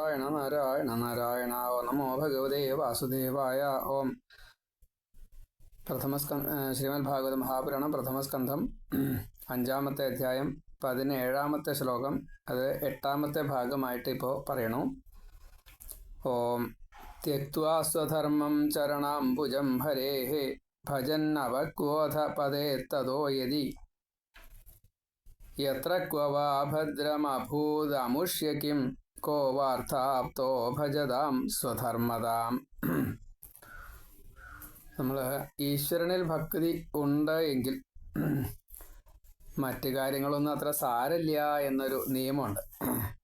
നാരായണ നാരായണ നാരായണ ഓ നമോ ഭഗവതേ വാസുദേവായ ഓം. പ്രഥമസ്ക ശ്രീമദ് ഭാഗവത മഹാപുരാണം പ്രഥമസ്കന്ധം അഞ്ചാമത്തെ അധ്യായം പതിനേഴാമത്തെ ശ്ലോകം അത് എട്ടാമത്തെ ഭാഗമായിട്ട് ഇപ്പോൾ പറയണു. ഓം. ത്യക്വാ ചരണാംബുജം ഹരേ ഹരേः ഭജന്നവക്വോധ പദേ യതി. യത്ര ക്വ വാ ഭദ്രമഭൂതമുഷ്യ കിം വാർത്താപ്തോ ഭജതാം സ്വധർമ്മതാം. നമ്മൾ ഈശ്വരനിൽ ഭക്തി ഉണ്ട് എങ്കിൽ മറ്റു കാര്യങ്ങളൊന്നും അത്ര സാരമില്ല എന്നൊരു നിയമമുണ്ട്.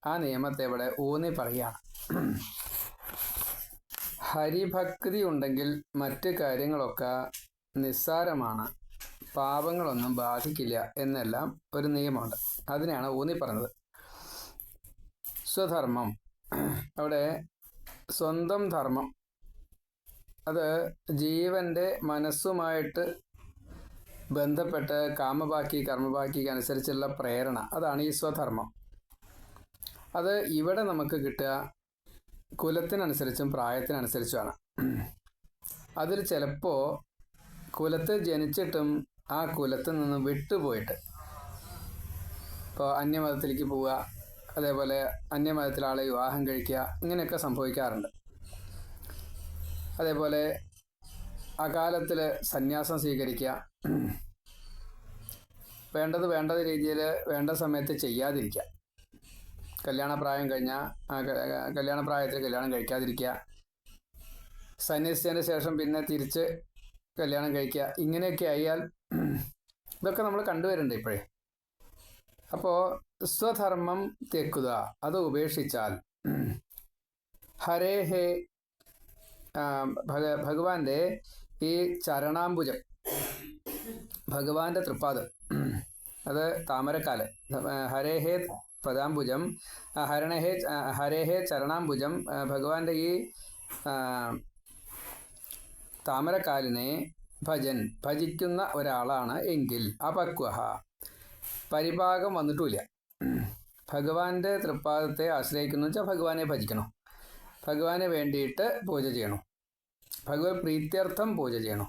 ആ നിയമത്തെ ഇവിടെ ഊന്നി പറയുകയാണ്. ഹരിഭക്തി ഉണ്ടെങ്കിൽ മറ്റു കാര്യങ്ങളൊക്കെ നിസ്സാരമാണ്. പാപങ്ങളൊന്നും ബാധിക്കില്ല എന്നെല്ലാം ഒരു നിയമമുണ്ട്. അതിനെയാണ് ഊന്നി പറഞ്ഞത്. സ്വധർമ്മം അവിടെ സ്വന്തം ധർമ്മം. അത് ജീവന്റെ മനസ്സുമായിട്ട് ബന്ധപ്പെട്ട് കാമബാക്കി കർമ്മബാക്കിക്ക് അനുസരിച്ചുള്ള പ്രേരണ. അതാണ് ഈ സ്വധർമ്മം. അത് ഇവിടെ നമുക്ക് കിട്ടുക കുലത്തിനനുസരിച്ചും പ്രായത്തിനനുസരിച്ചുമാണ്. അതിൽ ചിലപ്പോൾ കുലത്ത് ജനിച്ചിട്ടും ആ കുലത്തിൽ നിന്ന് വിട്ടുപോയിട്ട് ഇപ്പോൾ അന്യമതത്തിലേക്ക് പോവുക അതേപോലെ അന്യമതത്തിലെ ആളെ വിവാഹം കഴിക്കുക ഇങ്ങനെയൊക്കെ സംഭവിക്കാറുണ്ട്. അതേപോലെ അകാലത്തിൽ സന്യാസം സ്വീകരിക്കുക. വേണ്ടത് വേണ്ടത് രീതിയിൽ വേണ്ട സമയത്ത് ചെയ്യാതിരിക്കുക. കല്യാണപ്രായം കഴിഞ്ഞാൽ കല്യാണപ്രായത്തിൽ കല്യാണം കഴിക്കാതിരിക്കുക. സന്യസിച്ചതിന് ശേഷം പിന്നെ തിരിച്ച് കല്യാണം കഴിക്കുക. ഇങ്ങനെയൊക്കെ ആയാൽ ഇതൊക്കെ നമ്മൾ കണ്ടുവരുന്നുണ്ട് ഇപ്പോഴേ. അപ്പോൾ സ്വധർമ്മം തെക്കുക അത് ഉപേക്ഷിച്ചാൽ. ഹരേ ഹേ ഭഗ ഭഗവാന്റെ ഈ ചരണാംബുജം. ഭഗവാന്റെ തൃപ്പാദം. അത് താമരക്കാൽ. ഹരേഹേ പദാംബുജം. ഹരണഹേ ഹരേ ഹേ ചരണാംബുജം. ഭഗവാന്റെ ഈ താമരക്കാലിനെ ഭജൻ ഭജിക്കുന്ന ഒരാളാണ് എങ്കിൽ അപക്വഹ. പരിഭാഗം വന്നിട്ടുമില്ല. ഭഗവാന്റെ തൃപ്പാദത്തെ ആശ്രയിക്കുന്നു വെച്ചാൽ ഭഗവാനെ ഭജിക്കണം. ഭഗവാനെ വേണ്ടിയിട്ട് പൂജ ചെയ്യണം. ഭഗവത് പ്രീത്യർത്ഥം പൂജ ചെയ്യണം.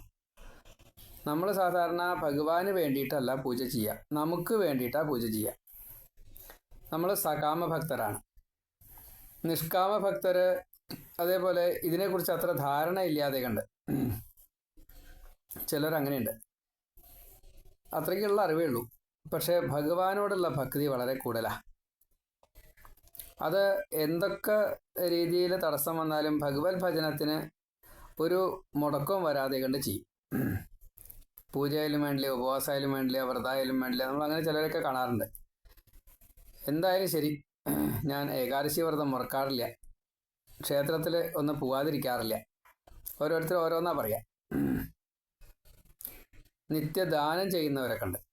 നമ്മൾ സാധാരണ ഭഗവാന് വേണ്ടിയിട്ടല്ല പൂജ ചെയ്യുക നമുക്ക് വേണ്ടിയിട്ടാണ് പൂജ ചെയ്യുക നമ്മൾ സകാമ ഭക്തരാണ് നിഷ്കാമ ഭക്തർ അതേപോലെ ഇതിനെക്കുറിച്ച് അത്ര ധാരണ ഇല്ലാതെ കണ്ട്. ചിലർ അങ്ങനെയുണ്ട് അത്രയ്ക്കുള്ള അറിവേ ഉള്ളൂ. പക്ഷേ ഭഗവാനോടുള്ള ഭക്തി വളരെ കൂടുതലാണ് അത് എന്തൊക്കെ രീതിയിൽ തടസ്സം വന്നാലും ഭഗവത് ഭജനത്തിന് ഒരു മുടക്കവും വരാതെ കണ്ട് ചെയ്യും. പൂജയായാലും വേണ്ടില്ല ഉപവാസമായാലും വേണ്ടില്ല വ്രതമായാലും വേണ്ടില്ല നമ്മൾ അങ്ങനെ ചിലരൊക്കെ കാണാറുണ്ട്. എന്തായാലും ശരി ഞാൻ ഏകാദശി വ്രതം മുറക്കാറില്ല. ക്ഷേത്രത്തിൽ ഒന്ന് പോവാതിരിക്കാറില്ല. ഓരോരുത്തർ ഓരോന്നാ പറയാം. നിത്യദാനം ചെയ്യുന്നവരൊക്കെ ഉണ്ട്.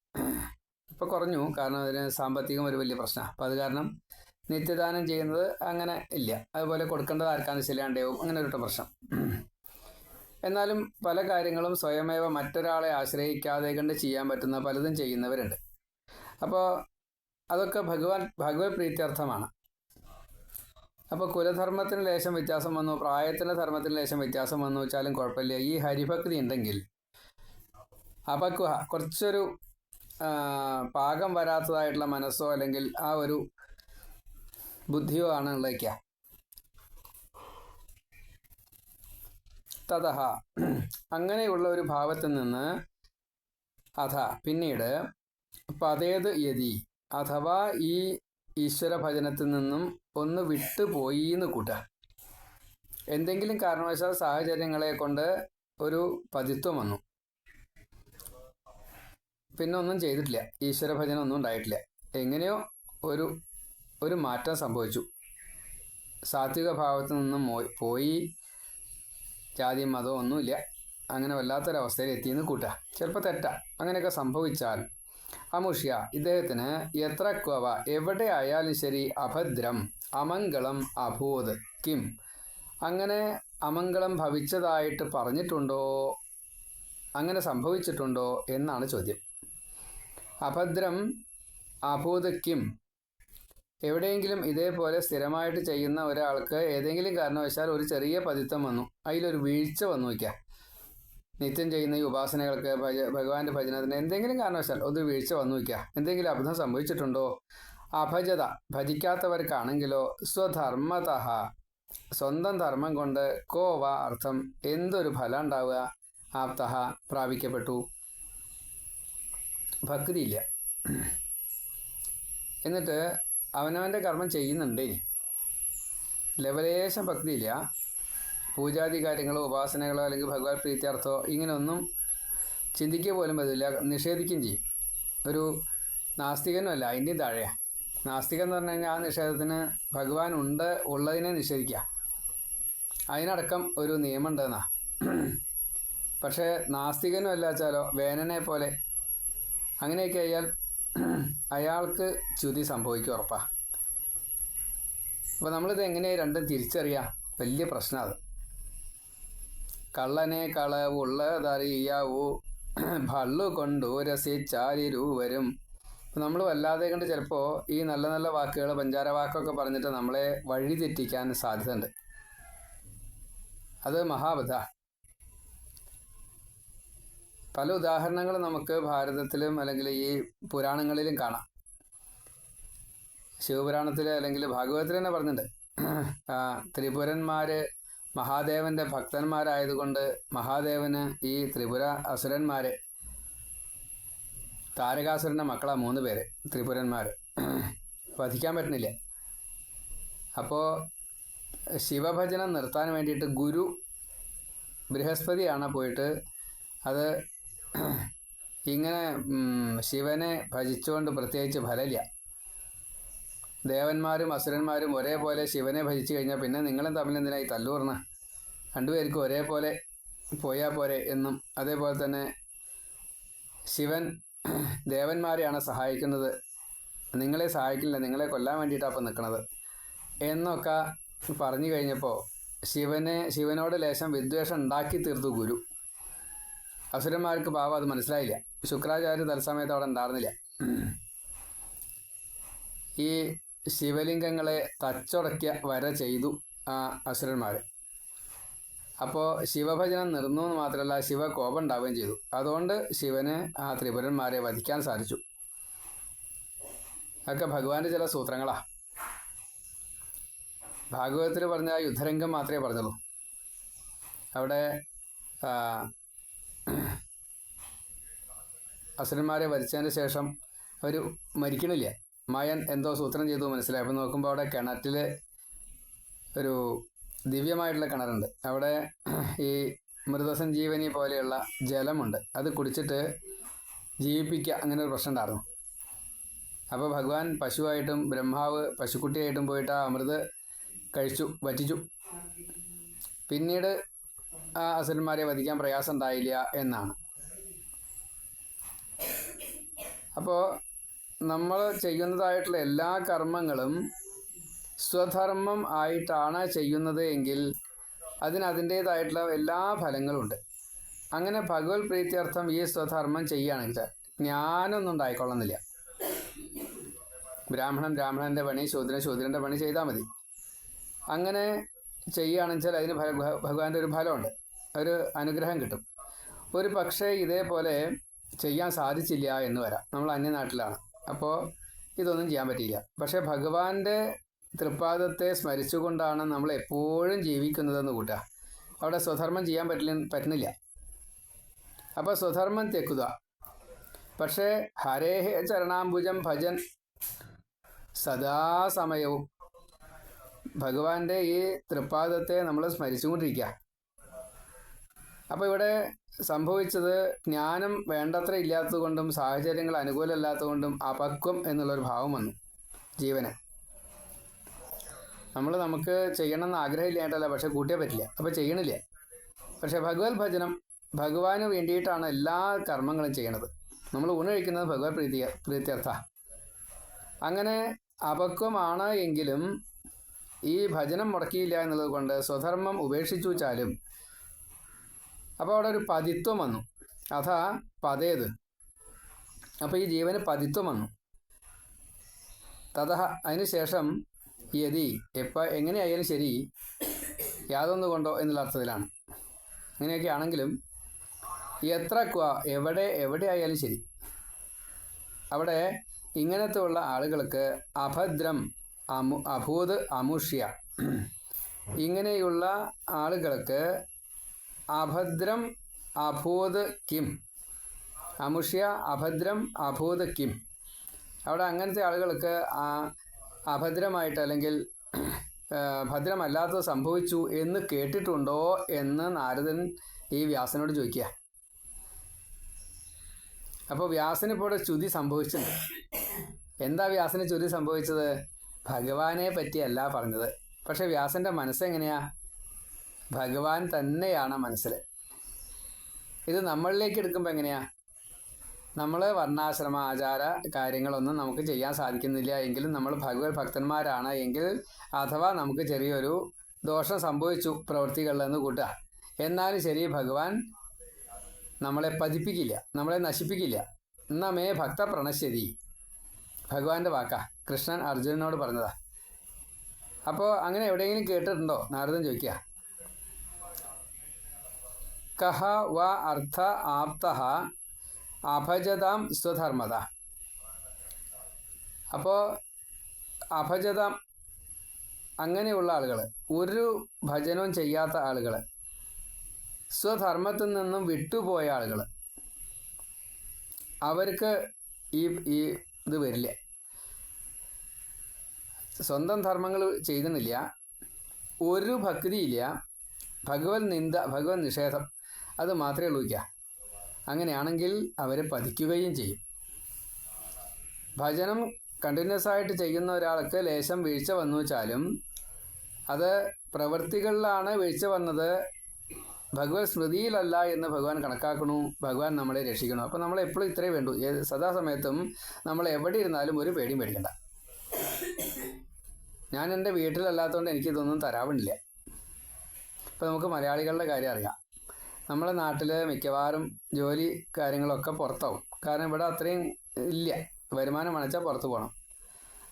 ഇപ്പം കുറഞ്ഞു കാരണം അതിന് സാമ്പത്തികം ഒരു വലിയ പ്രശ്നമാണ് അപ്പം അത് കാരണം നിത്യദാനം ചെയ്യുന്നത് അങ്ങനെ ഇല്ല. അതുപോലെ കൊടുക്കേണ്ടത് ആർക്കാന്ന് ശരിയാണ്ടാവും അങ്ങനെ ഒരു പ്രശ്നം. എന്നാലും പല കാര്യങ്ങളും സ്വയമേവ മറ്റൊരാളെ ആശ്രയിക്കാതെ കണ്ട് ചെയ്യാൻ പറ്റുന്ന പലതും ചെയ്യുന്നവരുണ്ട്. അപ്പോൾ അതൊക്കെ ഭഗവാൻ ഭഗവത് പ്രീത്യർത്ഥമാണ്. അപ്പോൾ കുലധർമ്മത്തിന് ലേശം വ്യത്യാസം വന്നു പ്രായത്തിന്റെ ധർമ്മത്തിന് ലേശം വ്യത്യാസം വന്നു വെച്ചാലും കുഴപ്പമില്ല. ഈ ഹരിഭക്തി ഉണ്ടെങ്കിൽ അപക്വ കുറച്ചൊരു പാകം വരാത്തതായിട്ടുള്ള മനസ്സോ അല്ലെങ്കിൽ ആ ഒരു ബുദ്ധിയോ ആണ് ഉള്ളേക്ക. തതഹ അങ്ങനെയുള്ള ഒരു ഭാവത്തിൽ നിന്ന് അഥ. പിന്നീട് പതേത് യതി. അഥവാ ഈ ഈശ്വര ഭജനത്തിൽ നിന്നും ഒന്ന് വിട്ടുപോയി എന്ന് കൂട്ടുക എന്തെങ്കിലും കാരണവശാൽ സാഹചര്യങ്ങളെ കൊണ്ട് ഒരു പതിത്വം വന്നു. പിന്നെ ഒന്നും ചെയ്തിട്ടില്ല. ഈശ്വര ഭജനം ഒന്നും ഉണ്ടായിട്ടില്ല. എങ്ങനെയോ ഒരു ഒരു മാറ്റം സംഭവിച്ചു. സാത്വിക ഭാവത്ത് നിന്നും പോയി. ജാതി മതവും ഒന്നുമില്ല. അങ്ങനെ വല്ലാത്തൊരവസ്ഥയിൽ എത്തിയെന്ന് കൂട്ടുക. ചിലപ്പോൾ തെറ്റാ. അങ്ങനെയൊക്കെ സംഭവിച്ചാൽ. അമുഷ്യ ഇദ്ദേഹത്തിന് എത്ര ക്വവ? എവിടെ ആയാലും ശരി അഭദ്രം അമംഗളം അഭൂത് കിം. അങ്ങനെ അമംഗളം ഭവിച്ചതായിട്ട് പറഞ്ഞിട്ടുണ്ടോ? അങ്ങനെ സംഭവിച്ചിട്ടുണ്ടോ? എന്നാണ് ചോദ്യം. അഭദ്രം അഭൂത കിം എവിടെയെങ്കിലും ഇതേപോലെ സ്ഥിരമായിട്ട് ചെയ്യുന്ന ഒരാൾക്ക് ഏതെങ്കിലും കാരണവശാൽ ഒരു ചെറിയ പതിത്വം വന്നു. അതിലൊരു വീഴ്ച വന്നു വയ്ക്കാം. നിത്യം ചെയ്യുന്ന ഈ ഉപാസനകൾക്ക് ഭജ ഭഗവാന്റെ ഭജനത്തിന് എന്തെങ്കിലും കാരണവശാൽ ഒരു വീഴ്ച വന്നു വയ്ക്കുക എന്തെങ്കിലും അബദ്ധം സംഭവിച്ചിട്ടുണ്ടോ? അഭജത ഭജിക്കാത്തവർക്കാണെങ്കിലോ? സ്വധർമ്മത. സ്വന്തം ധർമ്മം കൊണ്ട് കോവ അർത്ഥം എന്തൊരു ഫലം ഉണ്ടാവുക? ആപ്തഹ പ്രാപിക്കപ്പെട്ടു. ഭക്തിയില്ല എന്നിട്ട് അവനവന്റെ കർമ്മം ചെയ്യുന്നുണ്ട്. ലവലേശം ഭക്തിയില്ല പൂജാതി കാര്യങ്ങളോ ഉപാസനകളോ അല്ലെങ്കിൽ ഭഗവാൻ പ്രീത്യാർത്ഥോ ഇങ്ങനെയൊന്നും ചിന്തിക്കുക പോലും പറ്റില്ല നിഷേധിക്കുകയും ചെയ്യും. ഒരു നാസ്തികനുമല്ല അതിന്റെയും താഴെയാണ് നാസ്തികൻ എന്ന് പറഞ്ഞു കഴിഞ്ഞാൽ ആ നിഷേധത്തിന് ഭഗവാൻ ഉണ്ട് ഉള്ളതിനെ നിഷേധിക്കുക. അതിനടക്കം ഒരു നിയമം ഉണ്ടെന്നാണ് പക്ഷേ നാസ്തികനും അല്ലാച്ചാലോ വേനനെ പോലെ അങ്ങനെയൊക്കെ അയാൾ അയാൾക്ക് ചുതി സംഭവിക്കും ഉറപ്പാ. അപ്പോൾ നമ്മളിത് എങ്ങനെയാണ് രണ്ടും തിരിച്ചറിയാം? വലിയ പ്രശ്നം അത് കള്ളനെ കളവുള്ളതറിയാവൂ ഭള്ളു കൊണ്ടു രസിച്ചാലിരുവരും നമ്മൾ വല്ലാതെ കണ്ട് ചിലപ്പോൾ ഈ നല്ല നല്ല വാക്കുകൾ പഞ്ചാര വാക്കൊക്കെ പറഞ്ഞിട്ട് നമ്മളെ വഴി തെറ്റിക്കാൻ സാധ്യതയുണ്ട്. അത് മഹാബദ്ധ. പല ഉദാഹരണങ്ങൾ നമുക്ക് ഭാരതത്തിലും അല്ലെങ്കിൽ ഈ പുരാണങ്ങളിലും കാണാം. ശിവപുരാണത്തിൽ അല്ലെങ്കിൽ ഭാഗവതത്തിൽ തന്നെ പറഞ്ഞിട്ടുണ്ട്. ത്രിപുരന്മാര് മഹാദേവന്റെ ഭക്തന്മാരായതുകൊണ്ട് മഹാദേവന് ഈ ത്രിപുര അസുരന്മാരെ താരകാസുരന്റെ മക്കളാ മൂന്ന് പേര് ത്രിപുരന്മാർ വധിക്കാൻ പറ്റുന്നില്ല. അപ്പോൾ ശിവഭജനം നിർത്താൻ വേണ്ടിയിട്ട് ഗുരു ബൃഹസ്പതിയാണ് പോയിട്ട് അത് ഇങ്ങനെ ശിവനെ ഭജിച്ചുകൊണ്ട് പ്രത്യേകിച്ച് ഫലമില്ല. ദേവന്മാരും അസുരന്മാരും ഒരേപോലെ ശിവനെ ഭജിച്ചു കഴിഞ്ഞാൽ പിന്നെ നിങ്ങളും തമ്മിൽ എന്തിനായി തല്ലൂർന്ന രണ്ടുപേർക്കും ഒരേപോലെ പോയാൽ പോരെ എന്നും. അതേപോലെ തന്നെ ശിവൻ ദേവന്മാരെയാണ് സഹായിക്കുന്നത്. നിങ്ങളെ സഹായിക്കില്ല നിങ്ങളെ കൊല്ലാൻ വേണ്ടിയിട്ടാണ് അപ്പം നിൽക്കുന്നത് എന്നൊക്കെ പറഞ്ഞു കഴിഞ്ഞപ്പോൾ ശിവനെ ശിവനോട് ലേശം വിദ്വേഷം ഉണ്ടാക്കി തീർത്തു ഗുരു. അസുരന്മാർക്ക് പാവം അത് മനസ്സിലായില്ല. ശുക്രാചാര്യ തത്സമയത്ത് അവിടെ ഉണ്ടായിരുന്നില്ല ഈ ശിവലിംഗങ്ങളെ തച്ചുടക്കിയ വര ചെയ്തു ആ അസുരന്മാർ അപ്പോൾ ശിവഭജനം നിർന്നു എന്ന് മാത്രമല്ല ശിവ കോപം ഉണ്ടാവുകയും ചെയ്തു. അതുകൊണ്ട് ശിവന് ആ ത്രിപുരന്മാരെ വധിക്കാൻ സാധിച്ചു. അതൊക്കെ ഭഗവാന്റെ ചില സൂത്രങ്ങളാ. ഭാഗവതത്തിൽ പറഞ്ഞ യുദ്ധരംഗം മാത്രമേ പറഞ്ഞുള്ളൂ. അവിടെ അസുരന്മാരെ വരിച്ചതിന് ശേഷം അവർ മരിക്കണില്ല. മായൻ എന്തോ സൂത്രം ചെയ്തു മനസ്സിലായി. നോക്കുമ്പോൾ അവിടെ കിണറ്റിൽ ഒരു ദിവ്യമായിട്ടുള്ള കിണറുണ്ട്. അവിടെ ഈ മൃതസഞ്ജീവനി പോലെയുള്ള ജലമുണ്ട്. അത് കുടിച്ചിട്ട് ജീവിപ്പിക്കുക അങ്ങനെ ഒരു പ്രശ്നം ഉണ്ടായിരുന്നു അപ്പോൾ ഭഗവാൻ പശുവായിട്ടും ബ്രഹ്മാവ് പശുക്കുട്ടിയായിട്ടും പോയിട്ട് ആ അമൃത് കഴിച്ചു വറ്റിച്ചു. പിന്നീട് ആ അസുരന്മാരെ വധിക്കാൻ പ്രയാസം ഉണ്ടായില്ല എന്നാണ്. അപ്പോൾ നമ്മൾ ചെയ്യുന്നതായിട്ടുള്ള എല്ലാ കർമ്മങ്ങളും സ്വധർമ്മം ആയിട്ടാണ് ചെയ്യുന്നത് എങ്കിൽ അതിന് അതിന്റേതായിട്ടുള്ള എല്ലാ ഫലങ്ങളുമുണ്ട് അങ്ങനെ ഭഗവത് പ്രീത്യർത്ഥം ഈ സ്വധർമ്മം ചെയ്യുകയാണെങ്കിൽ ജ്ഞാനൊന്നും ഉണ്ടായിക്കൊള്ളുന്നില്ല. ബ്രാഹ്മണൻ ബ്രാഹ്മണന്റെ പണി ശൂദ്രൻ ശൂദ്രന്റെ പണി ചെയ്താൽ മതി. അങ്ങനെ ചെയ്യുകയാണെങ്കിൽ അതിന് ഭഗവാന്റെ ഒരു ഫലമുണ്ട്. ഒരു അനുഗ്രഹം കിട്ടും. ഒരു പക്ഷേ ഇതേപോലെ ചെയ്യാൻ സാധിച്ചില്ല എന്ന് വരാം. നമ്മൾ അന്യനാട്ടിലാണ്. അപ്പോൾ ഇതൊന്നും ചെയ്യാൻ പറ്റിയില്ല. പക്ഷേ ഭഗവാന്റെ തൃപ്പാദത്തെ സ്മരിച്ചുകൊണ്ടാണ് നമ്മൾ എപ്പോഴും ജീവിക്കുന്നതെന്ന് കൂട്ടുക. അവിടെ സ്വധർമ്മം ചെയ്യാൻ പറ്റില്ല പറ്റുന്നില്ല. അപ്പോൾ സ്വധർമ്മം തെക്കുക പക്ഷേ ഹരേഹ ചരണാംബുജം ഭജൻ സദാസമയവും ഭഗവാന്റെ ഈ തൃപ്പാദത്തെ നമ്മൾ സ്മരിച്ചുകൊണ്ടിരിക്കുക. അപ്പോൾ ഇവിടെ സംഭവിച്ചത് ജ്ഞാനം വേണ്ടത്ര ഇല്ലാത്തതുകൊണ്ടും സാഹചര്യങ്ങൾ അനുകൂലമല്ലാത്തതുകൊണ്ടും അപക്വം എന്നുള്ളൊരു ഭാവം വന്നു ജീവന്. നമ്മൾ നമുക്ക് ചെയ്യണമെന്ന് ആഗ്രഹമില്ലായിട്ടല്ല പക്ഷെ കൂട്ടിയേ പറ്റില്ല. അപ്പോൾ ചെയ്യണില്ല? പക്ഷെ ഭഗവത് ഭജനം ഭഗവാന് വേണ്ടിയിട്ടാണ് എല്ലാ കർമ്മങ്ങളും ചെയ്യണത്. നമ്മൾ ഊണ് കഴിക്കുന്നത് ഭഗവത് പ്രീതി പ്രീത്യർത്ഥ. അങ്ങനെ അപക്വമാണ് എങ്കിലും ഈ ഭജനം മുടക്കിയില്ല എന്നുള്ളത് കൊണ്ട് സ്വധർമ്മം ഉപേക്ഷിച്ചു വെച്ചാലും അപ്പോൾ അവിടെ ഒരു പതിത്വം വന്നു. അഥാ പതേത്. അപ്പോൾ ഈ ജീവന് പതിത്വം വന്നു. തഥ അതിനുശേഷം യതി എപ്പോൾ എങ്ങനെയായാലും ശരി യാതൊന്നു കൊണ്ടോ എന്നുള്ള അർത്ഥത്തിലാണ്. അങ്ങനെയൊക്കെ ആണെങ്കിലും എത്ര ക്വ എവിടെ എവിടെ ആയാലും ശരി. അവിടെ ഇങ്ങനത്തെ ഉള്ള ആളുകൾക്ക് അഭദ്രം അമു അഭൂത് അമുഷ്യ ഇങ്ങനെയുള്ള ആളുകൾക്ക് അഭദ്രം അഭൂത് കിം. അമുഷ്യ അഭദ്രം അഭൂത് കിം. അവിടെ അങ്ങനത്തെ ആളുകൾക്ക് ആ അഭദ്രമായിട്ട് അല്ലെങ്കിൽ ഭദ്രമല്ലാത്തത് സംഭവിച്ചു എന്ന് കേട്ടിട്ടുണ്ടോ എന്ന് നാരദൻ ഈ വ്യാസനോട് ചോദിക്കുക. അപ്പോൾ വ്യാസന് ഇപ്പോൾ ഇവിടെ ചുതി സംഭവിച്ചത് എന്താ വ്യാസന് ചുതി സംഭവിച്ചത്? ഭഗവാനെ പറ്റിയല്ല പറഞ്ഞത്. പക്ഷെ വ്യാസന്റെ മനസ്സെങ്ങനെയാ ഭഗവാൻ തന്നെയാണ് മനസ്സിൽ ഇത് നമ്മളിലേക്ക് എടുക്കുമ്പോൾ എങ്ങനെയാ? നമ്മൾ വർണാശ്രമ ആചാര കാര്യങ്ങളൊന്നും നമുക്ക് ചെയ്യാൻ സാധിക്കുന്നില്ല എങ്കിലും നമ്മൾ ഭഗവത് ഭക്തന്മാരാണ് എങ്കിൽ അഥവാ നമുക്ക് ചെറിയൊരു ദോഷം സംഭവിച്ചു പ്രവൃത്തികളിലെന്ന് കൂട്ടുക. എന്നാലും ശരി ഭഗവാൻ നമ്മളെ പതിപ്പിക്കില്ല നമ്മളെ നശിപ്പിക്കില്ല. നമ്മേ ഭക്ത പ്രണശ്യതി ഭഗവാന്റെ വാക്കാ. കൃഷ്ണൻ അർജുനനോട് പറഞ്ഞതാ. അപ്പോൾ അങ്ങനെ എവിടെയെങ്കിലും കേട്ടിട്ടുണ്ടോ? നാരദൻ ചോദിക്കുക കഹ വ അർത്ഥ ആപ്ത അഭജതാം സ്വധർമ്മത. അപ്പോൾ അഭജതാം അങ്ങനെയുള്ള ആളുകൾ ഒരു ഭജനവും ചെയ്യാത്ത ആളുകൾ സ്വധർമ്മത്തിൽ നിന്നും വിട്ടുപോയ ആളുകൾ അവർക്ക് ഈ ഈ ഇത് വരില്ല. സ്വന്തം ധർമ്മങ്ങൾ ചെയ്യുന്നില്ല ഒരു ഭക്തിയില്ല ഭഗവത് നിന്ദ ഭഗവത് നിഷേധം അത് മാത്രമേ ഉള്ളൂ വയ്ക്കുക അങ്ങനെയാണെങ്കിൽ അവരെ പതിക്കുകയും ചെയ്യും. ഭജനം കണ്ടിന്യൂസ് ആയിട്ട് ചെയ്യുന്ന ഒരാൾക്ക് ലേശം വീഴ്ച വന്നു വെച്ചാലും അത് പ്രവൃത്തികളിലാണ് വീഴ്ച വന്നത്. ഭഗവത് സ്മൃതിയിലല്ല എന്ന് ഭഗവാൻ കണക്കാക്കണു. ഭഗവാൻ നമ്മളെ രക്ഷിക്കണം. അപ്പോൾ നമ്മൾ എപ്പോഴും ഇത്രേ വേണ്ടു. സദാസമയത്തും നമ്മൾ എവിടെ ഇരുന്നാലും ഒരു പേടിയും പേടിക്കണ്ട. ഞാൻ എന്റെ വീട്ടിലല്ലാത്തതുകൊണ്ട് എനിക്കിതൊന്നും തരാവുന്നില്ല ഇപ്പം നമുക്ക് മലയാളികളുടെ കാര്യം അറിയാം. നമ്മുടെ നാട്ടിൽ മിക്കവാറും ജോലി കാര്യങ്ങളൊക്കെ പുറത്താവും. കാരണം ഇവിടെ അത്രയും ഇല്ല. വരുമാനം അണച്ചാൽ പുറത്ത് പോകണം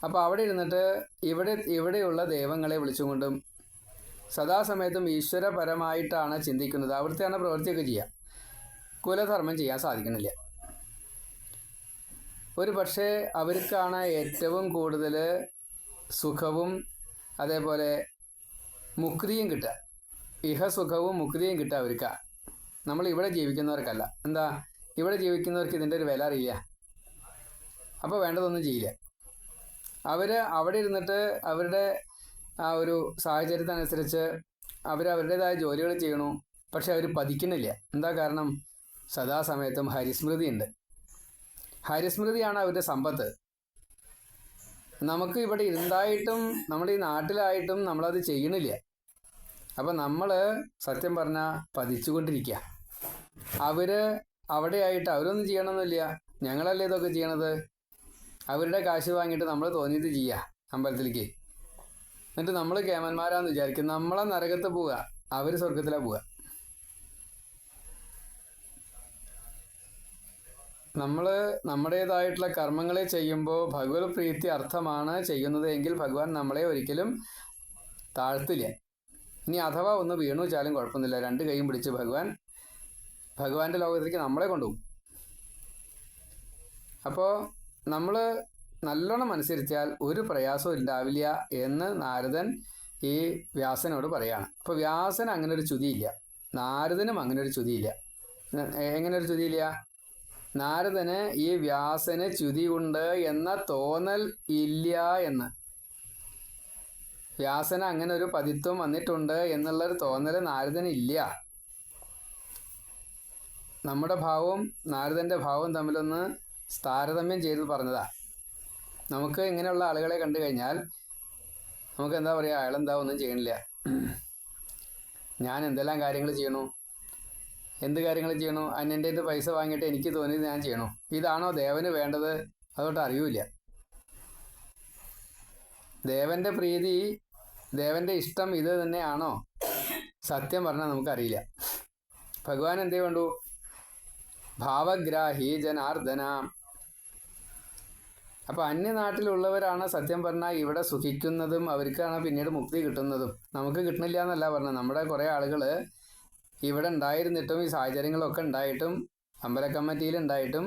അപ്പോൾ അവിടെ ഇരുന്നിട്ട് ഇവിടെ ഇവിടെയുള്ള ദൈവങ്ങളെ വിളിച്ചുകൊണ്ടും സദാസമയത്തും ഈശ്വരപരമായിട്ടാണ് ചിന്തിക്കുന്നത്. അവിടുത്തെയാണ് പ്രവൃത്തിയൊക്കെ ചെയ്യുക കുലധർമ്മം ചെയ്യാൻ സാധിക്കുന്നില്ല. ഒരു പക്ഷേ അവർക്കാണ് ഏറ്റവും കൂടുതൽ സുഖവും അതേപോലെ മുക്തിയും കിട്ടുക. ഇഹസുഖവും മുക്തിയും കിട്ടുക അവർക്കാ. നമ്മൾ ഇവിടെ ജീവിക്കുന്നവർക്കല്ല. എന്താ? ഇവിടെ ജീവിക്കുന്നവർക്ക് ഇതിന്റെ ഒരു വില അറിയില്ല അപ്പോൾ വേണ്ടതൊന്നും ചെയ്യില്ല. അവർ അവിടെ ഇരുന്നിട്ട് അവരുടെ ആ ഒരു സാഹചര്യത്തിനനുസരിച്ച് അവർ അവരുടേതായ ജോലികൾ ചെയ്യണു. പക്ഷെ അവർ പതിക്കുന്നില്ല. എന്താ കാരണം? സദാസമയത്തും ഹരിസ്മൃതി ഉണ്ട് ഹരിസ്മൃതിയാണ് അവരുടെ സമ്പത്ത്. നമുക്ക് ഇവിടെ ഇരുന്നായിട്ടും നമ്മുടെ ഈ നാട്ടിലായിട്ടും നമ്മളത് ചെയ്യണില്ല. അപ്പം നമ്മൾ സത്യം പറഞ്ഞാൽ പതിച്ചുകൊണ്ടിരിക്കുക അവർ അവിടെയായിട്ട് അവരൊന്നും ചെയ്യണമെന്നില്ല ഞങ്ങളല്ലേ ഇതൊക്കെ ചെയ്യണത്? അവരുടെ കാശ് വാങ്ങിയിട്ട് നമ്മൾ തോന്നിയത് ചെയ്യുക അമ്പലത്തിലേക്ക്. എന്നിട്ട് നമ്മൾ കേമന്മാരാന്ന് വിചാരിക്കും. നമ്മളെ നരകത്ത് പോവുക. അവർ സ്വർഗത്തിലാണ് പോവുക. നമ്മൾ നമ്മുടേതായിട്ടുള്ള കർമ്മങ്ങളെ ചെയ്യുമ്പോൾ ഭഗവത് പ്രീതി അർത്ഥമാണ് ചെയ്യുന്നത് എങ്കിൽ ഭഗവാൻ നമ്മളെ ഒരിക്കലും താഴ്ത്തില്ല. ഇനി അഥവാ ഒന്ന് വീണു വെച്ചാലും കുഴപ്പമൊന്നുമില്ല. രണ്ട് കൈയും പിടിച്ച് ഭഗവാൻ ഭഗവാന്റെ ലോകത്തിലേക്ക് നമ്മളെ കൊണ്ടുപോകും. അപ്പോൾ നമ്മൾ നല്ലോണം അനുസരിച്ചാൽ ഒരു പ്രയാസവും ഉണ്ടാവില്ല എന്ന് നാരദൻ ഈ വ്യാസനോട് പറയാണ്. അപ്പോൾ വ്യാസന് അങ്ങനെ ഒരു ചുതിയില്ല. നാരദനും അങ്ങനെ ഒരു ചുതിയില്ല എങ്ങനെ ഒരു ചുതിയില്ല? നാരദന് ഈ വ്യാസന് ചുതിയുണ്ട് എന്ന തോന്നൽ ഇല്ല എന്ന്. വ്യാസന് അങ്ങനെ ഒരു പതിത്വം വന്നിട്ടുണ്ട് എന്നുള്ളൊരു തോന്നൽ നാരദന് ഇല്ല നമ്മുടെ ഭാവവും നാരദന്റെ ഭാവവും തമ്മിലൊന്ന് താരതമ്യം ചെയ്ത് പറഞ്ഞതാ. നമുക്ക് ഇങ്ങനെയുള്ള ആളുകളെ കണ്ടു കഴിഞ്ഞാൽ നമുക്ക് എന്താ പറയുക അയാളെന്താ ഒന്നും ചെയ്യണില്ല. ഞാൻ എന്തെല്ലാം കാര്യങ്ങൾ ചെയ്യണു? എന്ത് കാര്യങ്ങൾ ചെയ്യണു? അന്യന്റെ ഇത് പൈസ വാങ്ങിയിട്ട് എനിക്ക് തോന്നിയത് ഞാൻ ചെയ്യണു. ഇതാണോ ദേവന് വേണ്ടത്? അതോട്ട് അറിയൂല ദേവന്റെ പ്രീതി ദേവന്റെ ഇഷ്ടം ഇത് തന്നെയാണോ? സത്യം പറഞ്ഞാൽ നമുക്കറിയില്ല. ഭഗവാൻ എന്തേ വേണ്ടു ഭാവഗ്രാഹി ജനാർദ്ദന. അപ്പോൾ അന്യനാട്ടിലുള്ളവരാണ് സത്യം പറഞ്ഞാൽ ഇവിടെ സുഖിക്കുന്നതും അവർക്കാണ് പിന്നീട് മുക്തി കിട്ടുന്നതും. നമുക്ക് കിട്ടണില്ല എന്നല്ല പറഞ്ഞത്. നമ്മുടെ കുറേ ആളുകൾ ഇവിടെ ഉണ്ടായിരുന്നിട്ടും ഈ സാഹചര്യങ്ങളൊക്കെ ഉണ്ടായിട്ടും അമ്പല കമ്മിറ്റിയിൽ ഉണ്ടായിട്ടും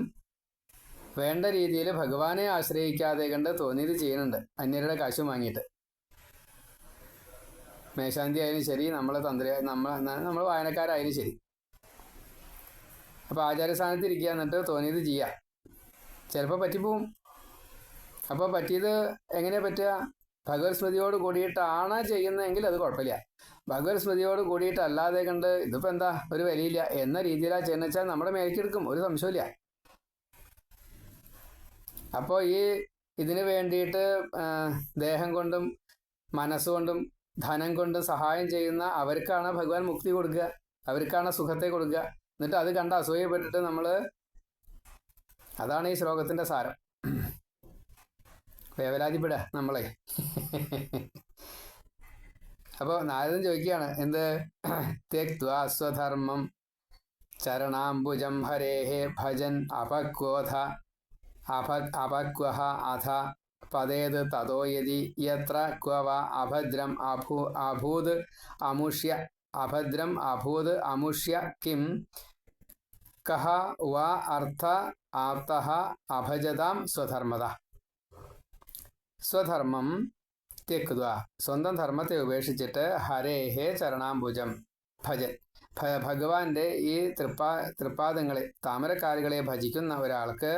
വേണ്ട രീതിയിൽ ഭഗവാനെ ആശ്രയിക്കാതെ കണ്ട് തോന്നിയത് ചെയ്യുന്നുണ്ട്. അന്യരുടെ കാശ് വാങ്ങിയിട്ട്. മേശാന്തി ആയാലും ശരി നമ്മളെ തന്ത്രി നമ്മൾ നമ്മൾ വായനക്കാരായാലും ശരി. അപ്പോൾ ആചാര്യസ്ഥാനത്ത് ഇരിക്കുക എന്നിട്ട് തോന്നിയത് ചെയ്യുക ചിലപ്പോൾ പറ്റിപ്പോവും അപ്പോൾ പറ്റിയത് എങ്ങനെയാ പറ്റുക? ഭഗവത് സ്മൃതിയോട് കൂടിയിട്ടാണ് ചെയ്യുന്നതെങ്കിൽ അത് കുഴപ്പമില്ല. ഭഗവത് സ്മൃതിയോട് കൂടിയിട്ടല്ലാതെ കണ്ട് ഇതിപ്പോൾ എന്താ? ഒരു വിലയില്ല. എന്ന രീതിയിലാണ് ചെയ്യുന്ന വെച്ചാൽ നമ്മുടെ മേലേക്കെടുക്കും ഒരു സംശയമില്ല അപ്പോൾ ഈ ഇതിനു വേണ്ടിയിട്ട് ദേഹം കൊണ്ടും മനസ്സുകൊണ്ടും ധനം കൊണ്ടും സഹായം ചെയ്യുന്ന അവർക്കാണ് ഭഗവാൻ മുക്തി കൊടുക്കുക. അവർക്കാണ് സുഖത്തെ കൊടുക്കുക. എന്നിട്ട് അത് കണ്ട അസൂയപ്പെട്ടിട്ട് നമ്മൾ അതാണ് ഈ ശ്ലോകത്തിന്റെ സാരം. വേവരാജിപ്പെടുക നമ്മളെ. അപ്പോൾ നാരദൻ ചോദിക്കുകയാണ് എന്ത്? തെക്വാ സ്വധർമ്മം ചരണാംബുജം ഹരേഹേ ഭജൻ അപക്വോധ അഭ അപക്വഹ അധ പതേത് തതോ യതി യത്ര ക്വവ അഭദ്രം അഭൂ അഭൂത് അമുഷ്യ അഭദ്രം അഭൂത് അമുഷ്യ കിം കഹ വാ അർത്ഥ ആപ്ത അഭജതാം സ്വധർമ്മത. സ്വധർമ്മം തെക്കുക സ്വന്തം ധർമ്മത്തെ ഉപേക്ഷിച്ചിട്ട് ഹരേഹേ ചരണാംബുജം. ഭജൻ ഭഗവാന്റെ ഈ തൃപ്പാ തൃപ്പാദങ്ങളെ താമരക്കാലുകളെ ഭജിക്കുന്ന ഒരാൾക്ക്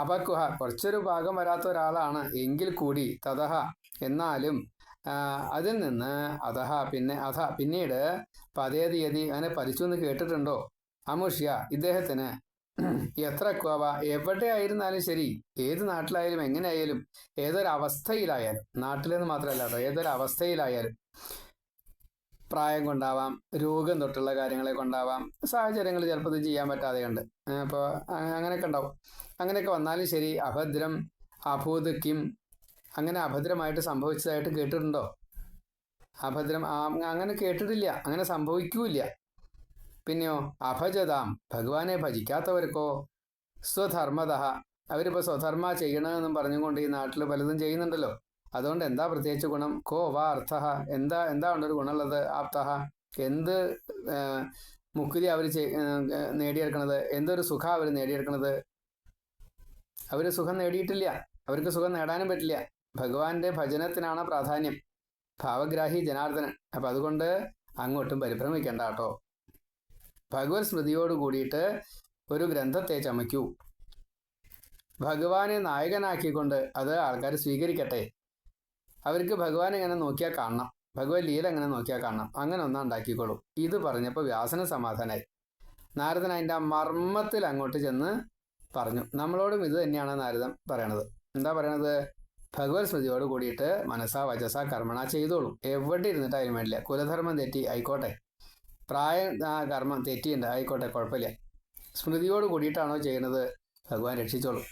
അപക്വഹ കുറച്ചൊരു ഭാഗം വരാത്ത ഒരാളാണ് എങ്കിൽ കൂടി തതഹ എന്നാലും അതിൽ നിന്ന് അധഹ പിന്നെ അധ പിന്നീട് പതേ തീയതി അങ്ങനെ പരിച്ചു എന്ന് കേട്ടിട്ടുണ്ടോ? അമുഷ്യ ഇദ്ദേഹത്തിന് എത്ര കോവ എവിടെ ആയിരുന്നാലും ശരി ഏത് നാട്ടിലായാലും എങ്ങനെയായാലും ഏതൊരവസ്ഥയിലായാലും നാട്ടിലെന്ന് മാത്രമല്ല കേട്ടോ ഏതൊരവസ്ഥയിലായാലും പ്രായം കൊണ്ടാവാം രോഗം തൊട്ടുള്ള കാര്യങ്ങളെ കൊണ്ടാവാം സാഹചര്യങ്ങൾ ചിലപ്പോൾ ചെയ്യാൻ പറ്റാതെ ഉണ്ട് അപ്പോൾ അങ്ങനെയൊക്കെ ഉണ്ടാവും. അങ്ങനെയൊക്കെ വന്നാലും ശരി അഭദ്രം അഭൂത് കിം അങ്ങനെ അഭദ്രമായിട്ട് സംഭവിച്ചതായിട്ട് കേട്ടിട്ടുണ്ടോ? അഭദ്രം അങ്ങനെ കേട്ടിട്ടില്ല. അങ്ങനെ സംഭവിക്കൂല പിന്നെയോ അഭജതാം ഭഗവാനെ ഭജിക്കാത്തവർക്കോ സ്വധർമ്മത? അവരിപ്പോൾ സ്വധർമ്മ ചെയ്യണമെന്നും പറഞ്ഞുകൊണ്ട് ഈ നാട്ടിൽ പലതും ചെയ്യുന്നുണ്ടല്ലോ. അതുകൊണ്ട് എന്താ പ്രത്യേകിച്ച് ഗുണം? കോ വാ അർത്ഥ? എന്താ എന്താ ഉണ്ടൊരു ഗുണമുള്ളത്? ആപ്തഹ എന്ത് മുക്തി അവർ നേടിയെടുക്കണത്? എന്തൊരു സുഖം അവർ നേടിയെടുക്കണത്? അവർ സുഖം നേടിയിട്ടില്ല. അവർക്ക് സുഖം നേടാനും പറ്റില്ല. ഭഗവാന്റെ ഭജനത്തിനാണ് പ്രാധാന്യം. ഭാവഗ്രാഹി ജനാർദ്ദനൻ. അപ്പം അതുകൊണ്ട് അങ്ങോട്ടും പരിഭ്രമിക്കേണ്ട കേട്ടോ. ഭഗവത് സ്മൃതിയോട് കൂടിയിട്ട് ഒരു ഗ്രന്ഥത്തെ ചമയ്ക്കൂ. ഭഗവാനെ നായകനാക്കിക്കൊണ്ട് അത് ആൾക്കാർ സ്വീകരിക്കട്ടെ. അവർക്ക് ഭഗവാൻ എങ്ങനെ നോക്കിയാൽ കാണണം. ഭഗവത് ലീല എങ്ങനെ നോക്കിയാൽ കാണണം. അങ്ങനെ ഒന്നാ ഉണ്ടാക്കിക്കോളൂ. ഇത് പറഞ്ഞപ്പോൾ വ്യാസന സമാധാനായി. നാരദൻ അതിന്റെ മർമ്മത്തിൽ അങ്ങോട്ട് ചെന്ന് പറഞ്ഞു. നമ്മളോടും ഇത് തന്നെയാണ് നാരദൻ പറയണത്. എന്താ പറയണത്? ഭഗവത് സ്മൃതിയോട് കൂടിയിട്ട് മനസ്സാ വചസ കർമ്മണ ചെയ്തോളും. എവിടെ ഇരുന്നിട്ട് അതിന് വേണ്ടില്ല കുലധർമ്മം തെറ്റി ആയിക്കോട്ടെ. പ്രായ കർമ്മം തെറ്റിയുണ്ട് ആയിക്കോട്ടെ കുഴപ്പമില്ല. സ്മൃതിയോട് കൂടിയിട്ടാണോ ചെയ്യുന്നത്? ഭഗവാൻ രക്ഷിച്ചോളൂ.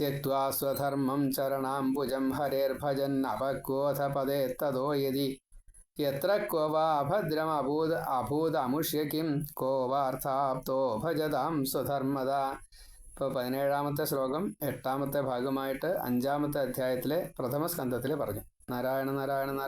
തെക്വാ സ്വധർമ്മം ചരണാംബുജം ഹരേർഭജൻ അപക്വോധ പദേ തതോ യതി. എത്ര കോ വാ അഭദ്രം അഭൂത അഭൂതമുഷ്യം അമുഷ്യക്കും കോ വാർത്ഥാപ്തോ ഭജതാം സ്വധർമ്മത ഇപ്പോൾ പതിനേഴാമത്തെ ശ്ലോകം എട്ടാമത്തെ ഭാഗമായിട്ട് അഞ്ചാമത്തെ അധ്യായത്തിലെ പ്രഥമ സ്കന്ധത്തിൽ പറഞ്ഞു. നാരായണ നാരായണ നാരായണ